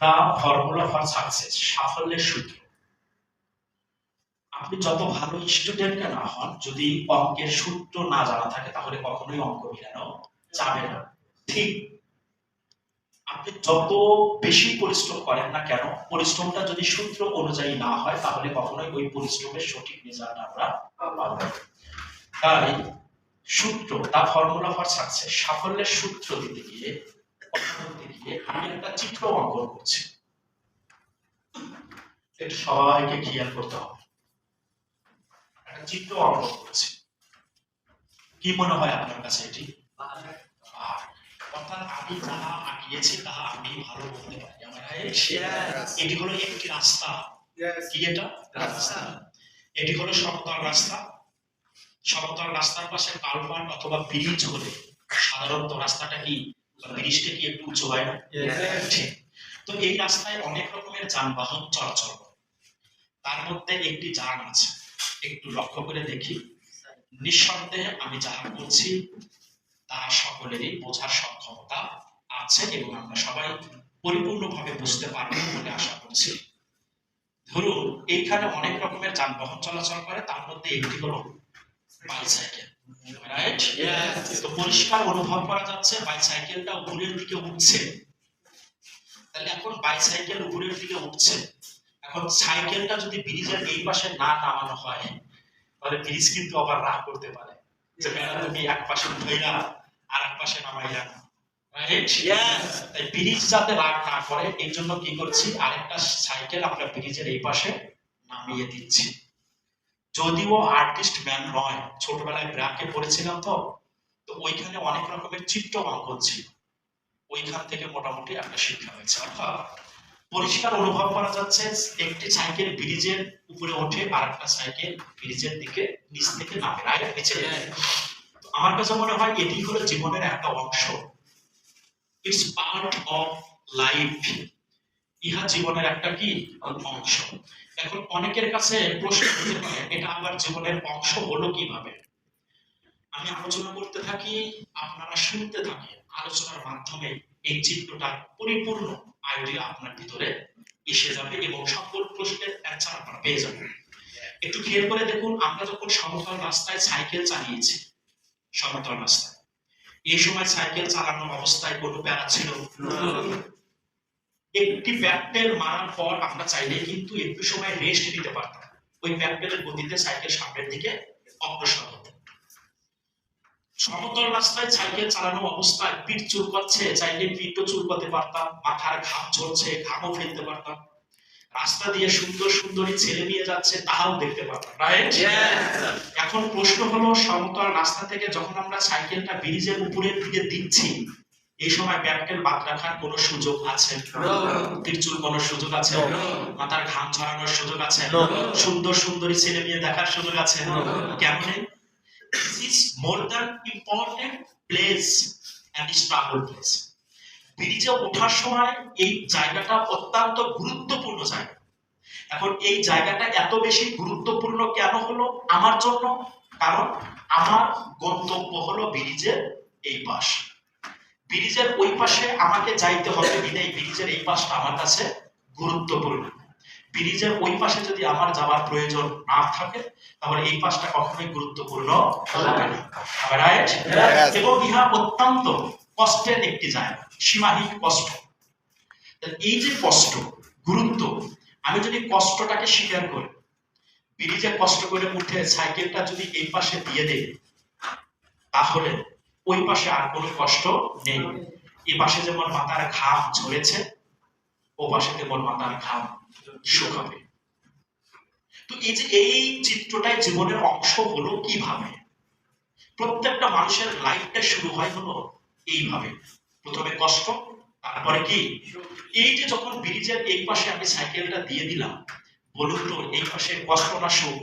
The formula for success, সাফল্যের সূত্র। আপনি যত ভালো স্টুডেন্ট না হন, যদি অঙ্কের সূত্র না জানা থাকে, তাহলে কখনোই অঙ্ক মিলানো যাবে না। ঠিক। আপনি যত বেশি পরিশ্রম করেন না কেন, পরিশ্রমটা যদি সূত্র অনুযায়ী না হয়, তাহলে কখনোই ওই পরিশ্রমের সঠিক রেজাল্ট আমরা পাবো। তাই সূত্র দা ফর্মুলা ফর সাকসেস, সাফল্যের সূত্র দিতে গিয়ে আমি একটা চিত্র অঙ্কন করছি। এটা সবাইকে খেয়াল করতে হবে। একটা চিত্র অঙ্কন করছি। কি মনে হয় আপনার কাছে এটি। অর্থাৎ আমি যাহা আঁকিয়েছি তাহা আমি ভালো বলতে পারি। আমার এটি হলো একটি রাস্তা. কি এটা? রাস্তা। এটি হলো সমতল রাস্তা। সমতল রাস্তার পাশে কালভার্ট অথবা ব্রিজ হলে সাধারণত রাস্তাটা কি? ব্রিজটা কি একটু উঁচু হয় না. ঠিক। তো এই রাস্তায় অনেক রকমের যানবাহন চলাচল তার মধ্যে একটি যান আছে। একটু লক্ষ্য করে দেখি। নিঃসন্দেহে আমি যাহা বলছি সকলেরই বোঝার সক্ষমতা আছে এবং আমরা সবাই পরিপূর্ণভাবে বুঝতে পারব বলে আশা করছি। ধরুন এইখানে অনেক রকমের যানবাহন চলাচল করে তার মধ্যে একটি হলো বাইসাইকেল রাইট. তো পরিষ্কার অনুভব করা যাচ্ছে বাইসাইকেলটা উপরের দিকে উঠছে। তাহলে এখন বাইসাইকেল উপরের দিকে উঠছে। এখন সাইকেলটা যদি ব্রিজের এই পাশে না নামানো হয় তাহলে ব্রিজ কিন্তু আবার রাগ করতে পারে। যে ম্যাডাম তুমি এক পাশে আর এক পাশে নামাইলা না। ব্রিজ যাতে রাগ না করে এই জন্য কি করছি আরেকটা সাইকেল আমরা ব্রিজের এই পাশে নামিয়ে দিচ্ছি। যদিও আর্টিস্ট ম্যান নয় ছোটবেলায় ব্র্যাকে পড়েছিলাম তো তো ওইখানে অনেক রকমের চিত্র অঙ্কন ছিল। ওইখান থেকে মোটামুটি একটা শিক্ষা হয়েছে। অর্থাৎ পরিষ্কার অনুভব করা যাচ্ছে একটি সাইকেল ব্রিজের উপরে ওঠে আর একটা সাইকেল ব্রিজের দিকে নিচ থেকে নামে রাইট নিচে। আমার কাছে মনে হয় এটি হলো জীবনের একটা অংশ। ইটস পার্ট অফ লাইফ ইহা জীবনের একটা কি? অংশ। এখন অনেকের কাছে প্রশ্ন হতে পারে, এটা আবার জীবনের অংশ হলো কীভাবে? আমি আলোচনা করতে থাকি, আপনারা শুনতে থাকেন। আলোচনার মাধ্যমে এই চিত্রটার পরিপূর্ণ আইডিয়া আপনার ভিতরে এসে যাবে এবং সকল প্রশ্নের অ্যান্সার আপনারা পেয়ে যাবেন। একটু খেয়াল করে দেখুন, আমরা যখন সমতল রাস্তায় সাইকেল চালিয়েছি, সমতল রাস্তায়, এই সময় সাইকেল চালানোর অবস্থায় কোনো প্যারা ছিল? একটি ব্যাকটেল মারার পর আমরা চাইলে কিন্তু একটু সময় রেস্ট নিতে পারতাম। ওই ব্যাকটেলের গতিতে সাইকেল সামনের দিকে অগ্রসর হতো। সমতল রাস্তায় সাইকেল চালানো অবস্থায় পিঠ চুলকাচ্ছে চাইলে পিঠও চুলকাতে পারতাম মাথার ঘাম ঝরছে ঘামও ফেলতে পারতাম। রাস্তা দিয়ে সুন্দর সুন্দরী ছেলে নিয়ে যাচ্ছে তাহাও দেখতে পারতাম রাইট এখন প্রশ্ন হলো সমতল রাস্তা থেকে যখন আমরা সাইকেলটা ব্রিজের উপরের দিকে দিচ্ছি এই সময় ব্যাকটেল বাদ রাখার কোনো সুযোগ আছে? পিঠ চুলকানোর সুযোগ আছে? মাথার ঘাম ঝরানোর সুযোগ আছে. সুন্দর সুন্দরী ছেলে মেয়ে দেখার সুযোগ আছে. কেমন? This is more than important place and struggle place ব্রিজে ওঠার সময় এই জায়গাটা অত্যন্ত গুরুত্বপূর্ণ জায়গা। এখন এই জায়গাটা এত বেশি গুরুত্বপূর্ণ কেন হলো? আমার জন্য। কারণ আমার গন্তব্য হলো ব্রিজের এই পাশ। ব্রিজের ওই পাশে আমাকে যাইতে হবে বিদায় ব্রিজের এই পাশটা আমার কাছে গুরুত্বপূর্ণ। ব্রিজের ওই পাশে যদি আমার যাওয়ার প্রয়োজন না থাকে তাহলে এই পাশটা কখনোই গুরুত্বপূর্ণ হবে না। এবং ইহা অত্যন্ত কষ্টের একটি জায়গা সীমাহীন কষ্ট। এই যে কষ্ট গুরুত্ব আমি যদি কষ্টটাকে স্বীকার করি ব্রিজে কষ্ট করে উঠে সাইকেলটা যদি এই পাশে দিয়ে দেয় তাহলে ওই পাশে আর কোনো কষ্ট নেই। এই পাশে যেমন মাথার ঘাম ঝরেছে, ও পাশে তেমন মাথার ঘাম শুকাবে। তো এই যে এই চিত্রটাই জীবনের অংশ হলো কীভাবে? প্রত্যেকটা মানুষের লাইফটা শুরু হয় হলো এইভাবে। প্রথমে কষ্ট, তারপরে কি? এই যে যখন ব্রিজের এই পাশে আমি সাইকেলটা দিয়ে দিলাম, বলুন তো এই পাশে কষ্ট না সুখ?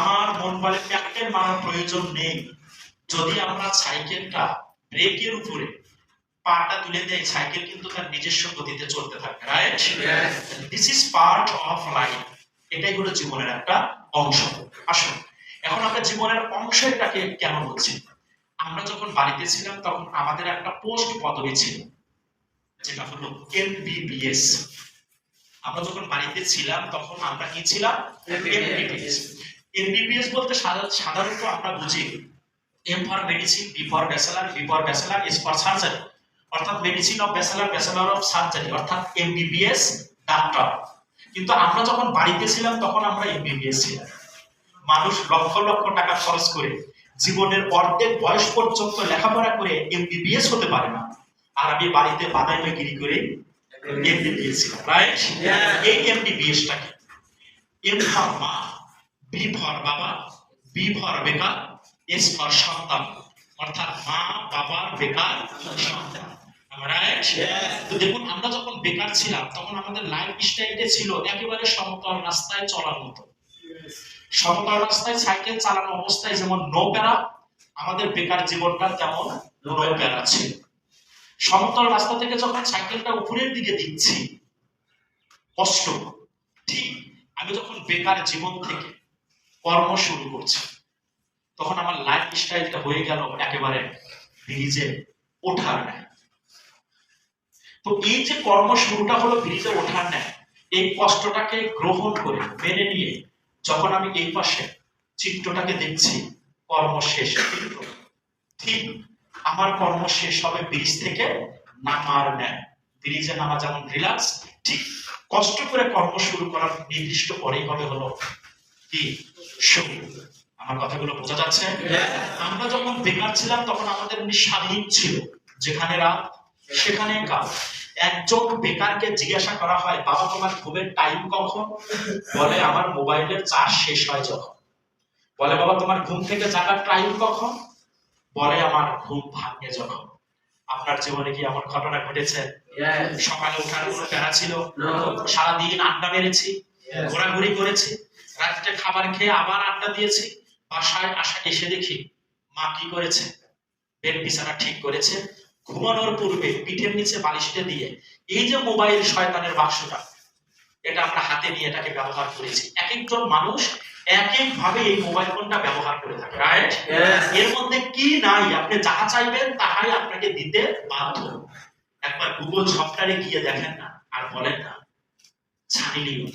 আমার মন বলে প্যাকেট মারার প্রয়োজন নেই। যদি আমরা সাইকেলটা ব্রেকের উপরে পাটা তুলে দেয় সাইকেল কিন্তু তার নিজস্ব গতিতে চলতে থাকবে right this is part of life এটাই হলো জীবনের একটা অংশ। আসুন এখন আমরা জীবনের অংশ এটাকে কেন বলছি? আমরা যখন বাড়িতে ছিলাম তখন আমাদের একটা পোস্ট পদবি ছিল যেটা হলো এমবিবিএস আমরা যখন বাড়িতে ছিলাম তখন আমরা কি ছিলাম? এমবিবিএস এমবিবিএস বলতে সাধা- সাধারণত আমরা বুঝি M for medicine B for bachelor B for bachelor S for surgery অর্থাৎ medicine of bachelor bachelor of surgery অর্থাৎ এমবিবিএস ডাক্তার কিন্তু আমরা যখন বাড়িতে ছিলাম তখন আমরা এমবিবিএস ছিলাম। মানুষ লক্ষ লক্ষ টাকা খরচ করে জীবনের অর্ধেক বয়স পর্যন্ত লেখাপড়া করে এমবিবিএস হতে পারে না। আর আমি বাড়িতে বাদাইমে গিরি করে এমবিবিএস ছিলাম রাইট. এই এমবিবিএসটাকে এম ফর মা বি ফর বাবা বি ফর বেকার এস সন্তান অর্থাৎ মা বাবার বেকার সন্তান। দেখুন আমরা যখন বেকার ছিলাম তখন আমাদের লাইফ স্টাইলটা ছিল একেবারে সমতল রাস্তায় চলার মতো। সমতল রাস্তায় সাইকেল চালানো অবস্থায় যেমন নো প্যারা আমাদের বেকার জীবনটা তেমন নো প্যারা ছিল। সমতল রাস্তা থেকে যখন সাইকেলটা উপরের দিকে দিচ্ছি কষ্ট। ঠিক আমি যখন বেকার জীবন থেকে কর্ম শুরু করছি তখন আমার লাইফ স্টাইলটা হয়ে গেল একেবারে ব্রিজে ওঠার নেয় তো এই যে কর্ম শুরুটা হলো ব্রিজে ওঠার নেয় এই কষ্টটাকে গ্রহণ করে, মেনে নিয়ে যখন আমি এই পাশে চিত্রটাকে দেখছি, কর্ম শেষ ঠিক আমার কর্ম শেষ হবে ব্রিজ থেকে নামার নেয় ব্রিজে নামা যেমন রিল্যাক্স ঠিক কষ্ট করে কর্ম শুরু করার নির্দিষ্ট পরেই হবে হলো কি? শুরু আমার কথাগুলো বোঝা যাচ্ছে? আমরা যখন বেকার ছিলাম তখন আমাদের স্বাধীন ছিল। যেখানে রাত সেখানে কাজ একজন বেকারকে জিজ্ঞাসা করা হয় বাবা তোমার ঘুমের টাইম কখন? বলে আমার মোবাইলের চার্জ শেষ হয় যখন। বলে বাবা তোমার ঘুম থেকে জাগার টাইম কখন? বলে আমার ঘুম ভাঙে যখন। আপনার জীবনে কি এমন ঘটনা ঘটেছে. সকালে ওঠার কোনো প্যারা ছিল? সারাদিন আড্ডা মেরেছি? ঘোরাঘুরি করেছি? রাত্রে খাবার খেয়ে আবার আড্ডা দিয়েছি? বাসায় আসা এসে দেখি মা কি করেছে? বেড বিছানা ঠিক করেছে। ঘুমানোর পূর্বে পিঠের নিচে বালিশটা দিয়ে এই যে মোবাইল শয়তানের বাক্সটা এটা আমরা হাতে নিয়ে এটাকে ব্যবহার করেছি। এক একজন মানুষ এক এক ভাবে এই মোবাইল ফোনটা ব্যবহার করে থাকে রাইট. এর মধ্যে কি নাই? আপনি যাহা চাইবেন তাহাই আপনাকে দিতে বাধ্য। একবার গুগল সফটওয়্যারে গিয়ে দেখেন না আর বলেন না ছানি লিওন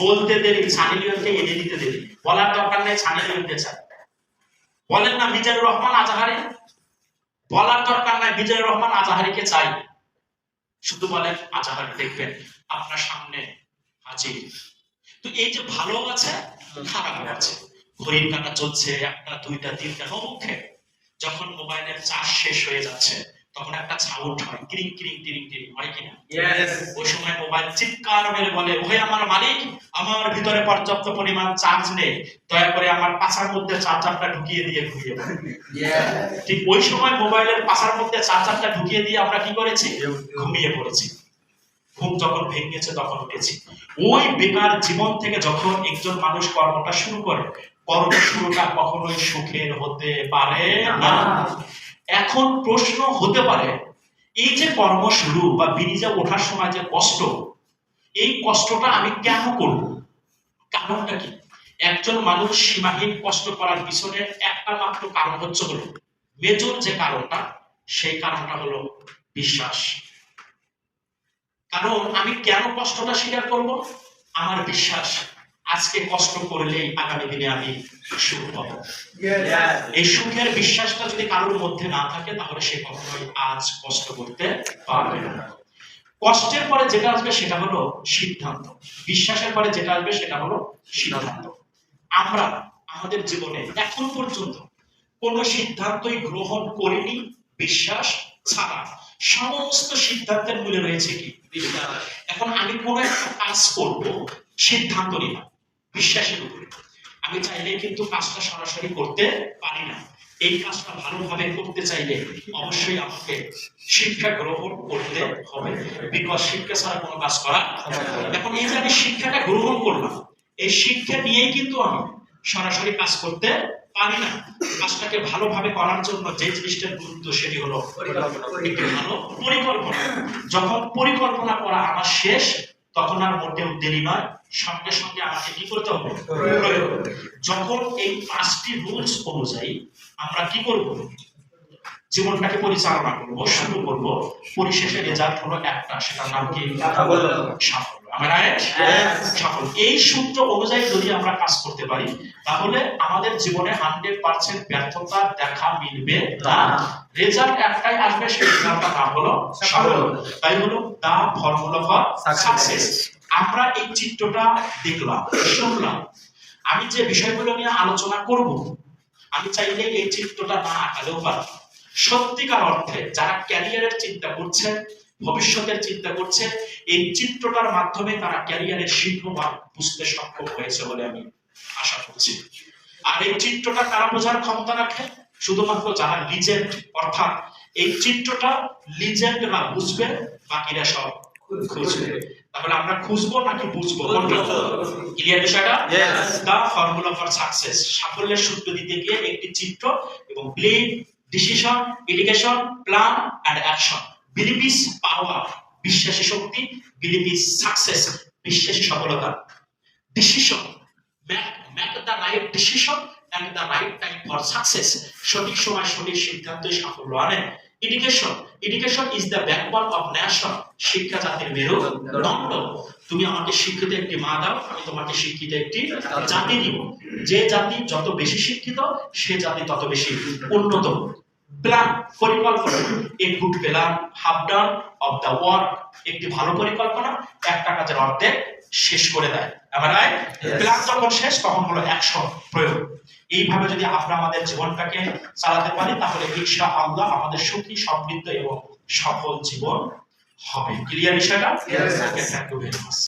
বলতে দেরি ছানি লিওনকে এনে দিতে দেরি। বলার দরকার নেই ছানি লিওনকে চাই বলেন না মিজানুর রহমান আজাহারি? বলার দরকার নাই মিজানুর রহমান আজাহারিকে চাই। শুধু বলেন, আজাহারি, দেখবেন আপনার সামনে হাজির। তো এই যে ভালো আছে খারাপ আছে। ঘড়ির কাটা চলছে, একটা, দুইটা, তিনটা নমুখে যখন মোবাইলের চার্জ শেষ হয়ে যাচ্ছে তখন একটা সাউন্ড হয় ক্রিং ক্রিং টিরিং টিরিং হয় কিনা? ওই সময় মোবাইল চিৎকার মেরে বলে ওহে আমার মালিক আমার ভিতরে পর্যাপ্ত পরিমাণ চার্জ নেই দয়া করে আমার পাছার মধ্যে চার্জারটা ঢুকিয়ে দিয়ে ঘুরিয়ে ঠিক ওই সময় মোবাইলের পাছার মধ্যে চার্জারটা ঢুকিয়ে দিয়ে আমরা কি করেছি? ঘুমিয়ে পড়েছি। ঘুম যখন ভেঙেছে তখন উঠেছি। ওই বেকার জীবন থেকে যখন একজন মানুষ কর্মটা শুরু করে কর্ম শুরুটা কখনোই সুখের হতে পারে না। এখন প্রশ্ন হতে পারে, এই যে কর্ম শুরু বা ব্রিজে ওঠার সময় যে কষ্ট, এই কষ্টটা আমি কেন করব? কারণটা কি? একজন মানুষ সীমাহীন কষ্ট করার পিছনে একটা মাত্র কারণ হচ্ছে হলো, মেজর যে কারণটা, সেই কারণটা হলো বিশ্বাস। কারণ আমি কেন কষ্টটা স্বীকার করব? আমার বিশ্বাস। আজকে কষ্ট করলেই আগামী দিনে আমি সুখ পাবো। এই সুখের বিশ্বাসটা যদি কারোর মধ্যে না থাকে তাহলে সে কখনোই আজ কষ্ট করতে পারবে না। কষ্টের পরে যেটা আসবে সেটা হলো সিদ্ধান্ত। বিশ্বাসের পরে যেটা আসবে সেটা হলো সিদ্ধান্ত। আমরা আমাদের জীবনে এখন পর্যন্ত কোনো সিদ্ধান্তই গ্রহণ করিনি বিশ্বাস ছাড়া। সমস্ত সিদ্ধান্তের মূলে রয়েছে কি? এখন আমি কোনো একটা কাজ করব সিদ্ধান্ত নিলাম। বিশ্বাসের উপরে। আমি চাইলে কিন্তু কাজটা সরাসরি করতে পারি না। এই কাজটা ভালোভাবে করতে চাইলে অবশ্যই আমাকে শিক্ষা গ্রহণ করতে হবে। বিকজ শিক্ষা ছাড়া কোনো কাজ করা এখন এই যে আমি শিক্ষাটা গ্রহণ করলাম এই শিক্ষা নিয়েই কিন্তু আমি সরাসরি কাজ করতে পারি না। কাজটাকে ভালোভাবে করার জন্য যে জিনিসটার গুরুত্ব সেটি হলো একটি ভালো পরিকল্পনা। যখন পরিকল্পনা করা আমার শেষ তখন আর মোটেও দেরি নয়। সঙ্গে সঙ্গে আমাকে কি করতে হবে? যখন এই পাঁচটি রুলস অনুযায়ী আমরা কি করব? জীবনটাকে পরিচালনা করব শুরু করব। পরিশেষে রেজাল্ট হলো একটা সেটার নাম কি? সাফল্য। সাফল্য। আমরা সাফল্য। এই সূত্র অনুযায়ী যদি আমরা কাজ করতে পারি তাহলে আমাদের জীবনে হান্ড্রেড পার্সেন্ট ব্যর্থতা দেখা মিলবে না। রেজাল্ট একটাই আসবে সেই রেজাল্টটার নাম হলো সাফল্য। তাই হলো দা ফর্মুলা ফর সাকসেস আমরা এই চিত্রটা দেখলাম শুনলাম। আমি যে বিষয়গুলো নিয়ে আলোচনা করব আমি চাইলে এই চিত্রটা না আঁকালেও পারি। সত্যিকার অর্থে যারা ক্যারিয়ারের চিন্তা করছে ভবিষ্যতের চিন্তা করছে এই চিত্রটার মাধ্যমে তারা ক্যারিয়ারের সিংহভাগ বুঝতে সক্ষম হয়েছে বলে আমি আশা করছি। আর এই চিত্রটা কারা বোঝার ক্ষমতা রাখে? শুধুমাত্র যারা লিজেন্ড অর্থাৎ এই চিত্রটা লিজেন্ডরা বুঝবে বাকিরা সব খুঁজবে। তাহলে আমরা খুঁজবো নাকি বুঝব? ক্লিয়ার বিষয়টা? দা ফর্মুলা ফর সাকসেস সাফল্যের সূত্র দিতে গিয়ে একটি চিত্র এবং believe decision education plan and action believe is power বিশ্বাসী শক্তি বিলিভ ইজ সাকসেস বিশ্বাসী সফলতা। Decision make make the right decision and the right time for success সঠিক সময় সঠিক সিদ্ধান্তই সাফল্য আনে। Education education is the backbone of nation শিক্ষা জাতির মেরুদণ্ড তুমি আমাকে শিক্ষিত একটি মা দাও, আমি তোমাকে শিক্ষিত একটি জাতি দিব। যে জাতি যত বেশি শিক্ষিত, সে জাতি তত বেশি উন্নত। প্ল্যান পরিকল্পনা। A good plan half done of the work একটি ভালো পরিকল্পনা একটা কাজের অর্ধেক শেষ করে দেয়। এবার Yes. প্ল্যান যখন শেষ তখন হলো অ্যাকশন প্রয়োগ। এইভাবে যদি আমরা আমাদের জীবনটাকে চালাতে পারি তাহলে ইনশা আল্লাহ আমাদের সুখী সমৃদ্ধ এবং সফল জীবন হবে। ক্লিয়ার বিষয়টা. Thank you very much